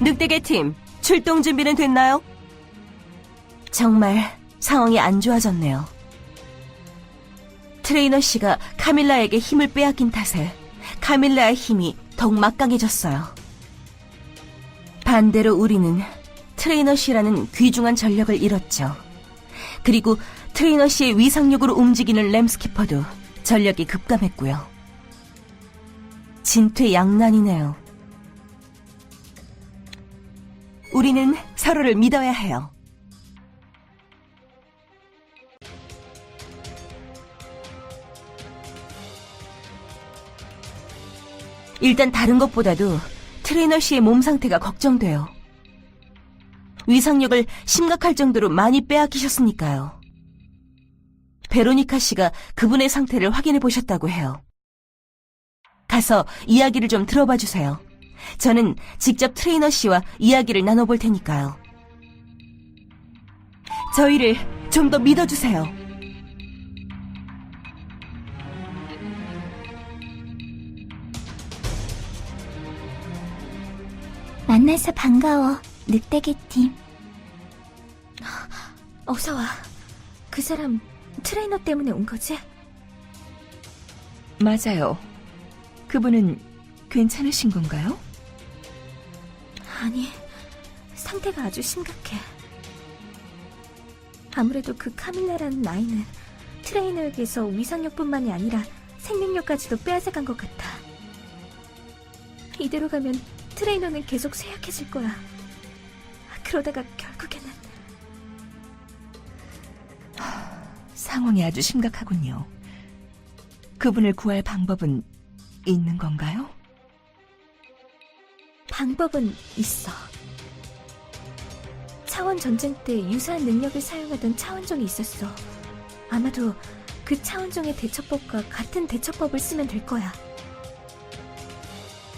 늑대계 팀, 출동 준비는 됐나요? 정말 상황이 안 좋아졌네요. 트레이너 씨가 카밀라에게 힘을 빼앗긴 탓에 카밀라의 힘이 더욱 막강해졌어요. 반대로 우리는 트레이너 씨라는 귀중한 전력을 잃었죠. 그리고 트레이너 씨의 위상력으로 움직이는 램스키퍼도 전력이 급감했고요. 진퇴양난이네요. 우리는 서로를 믿어야 해요. 일단 다른 것보다도 트레이너 씨의 몸 상태가 걱정돼요. 위상력을 심각할 정도로 많이 빼앗기셨으니까요. 베로니카 씨가 그분의 상태를 확인해 보셨다고 해요. 가서 이야기를 좀 들어봐 주세요. 저는 직접 트레이너 씨와 이야기를 나눠볼 테니까요. 저희를 좀 더 믿어주세요. 만나서 반가워, 늑대개 팀. 어서 와. 그 사람 트레이너 때문에 온 거지? 맞아요. 그분은 괜찮으신 건가요? 아니, 상태가 아주 심각해. 아무래도 그 카밀라라는 아이는 트레이너에게서 위상력뿐만이 아니라 생명력까지도 빼앗아간 것 같아. 이대로 가면 트레이너는 계속 쇠약해질 거야. 그러다가 결국에는 상황이 아주 심각하군요. 그분을 구할 방법은 있는 건가요? 방법은 있어. 차원 전쟁 때 유사한 능력을 사용하던 차원종이 있었어. 아마도 그 차원종의 대처법과 같은 대처법을 쓰면 될 거야.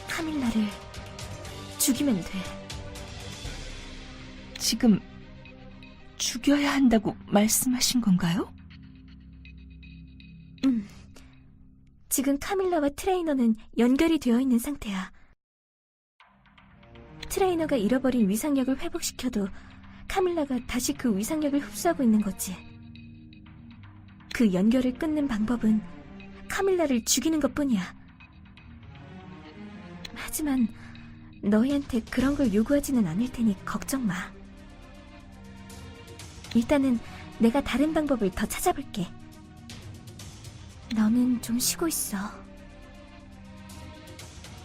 카밀라를 죽이면 돼. 지금 죽여야 한다고 말씀하신 건가요? 음. 지금 카밀라와 트레이너는 연결이 되어 있는 상태야. 트레이너가 잃어버린 위상력을 회복시켜도 카밀라가 다시 그 위상력을 흡수하고 있는 거지. 그 연결을 끊는 방법은 카밀라를 죽이는 것 뿐이야. 하지만 너희한테 그런 걸 요구하지는 않을 테니 걱정 마. 일단은 내가 다른 방법을 더 찾아볼게. 너는 좀 쉬고 있어.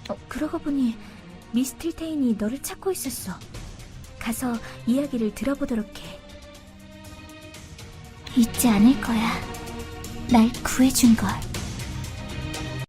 어, 그러고 보니 미스틸테인이 너를 찾고 있었어. 가서 이야기를 들어보도록 해. 잊지 않을 거야. 날 구해준 걸.